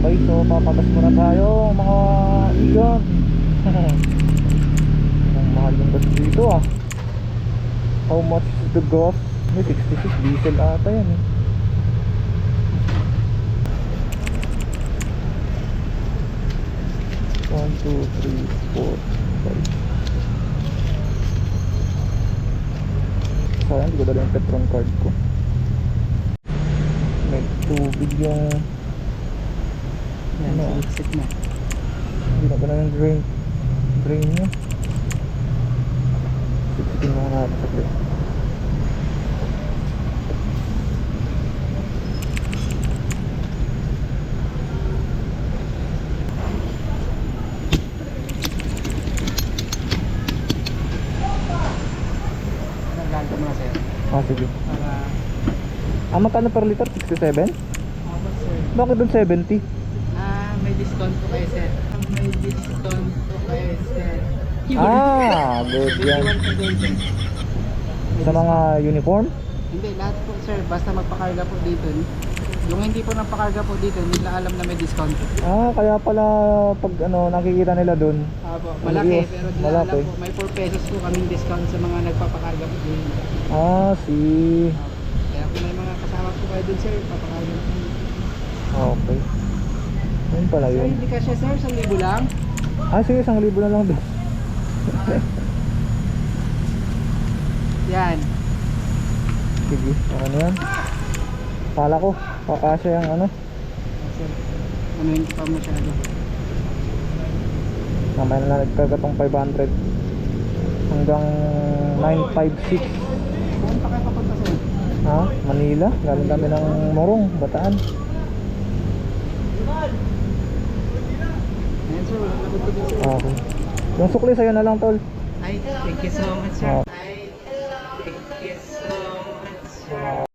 Okay, so papagas muna tayo mga igan. Ang mahal yung gas dito ah. How much is the gas? May 66 diesel ata yan eh. One, two, three, four, five. Sayang, hindi ko dala yung Petron card ko. May tubig yung Yan, Ano? sa exit mo. Hindi na ba na yung drain Drain niya Sipitin mo nga na sir. Ah sige Para, Ah magkano per liter? 67? tapos sir, Bakit doon 70? Discount po kayo sir. May discount po kayo sir. Ah, good yan 21 po doon sir. May Sa mga uniform? Hindi, lahat po sir, basta magpakarga po dito. Yung hindi po nagpakarga po dito, hindi nila alam na may discount po. Ah, kaya pala pag ano nakikita nila doon Apo, malaki, pero di nila malaki. alam po, may 4 pesos po kaming discount sa mga nagpapakarga po dito. Ah, si Kaya kung may mga kasama po kayo dun sir, papakarga po. Okay Yun pala Sir, yun hindi ka siya sir, 1,000 lang. Ah sige, isang libo na lang doon Yan. Sige, ano yan? Kala ko, kakasya yung ano Sir, ano yung pa masyado. Mamaya na lang nagkagatong 500 hanggang 956 Saan pa kayo papunta sir? ha? Manila? Galing kami ng Morong, Bataan Okay. Yung sukli sa'yo na lang, tol. Ay, thank you so much, sir. Oh. Okay. Thank you so much.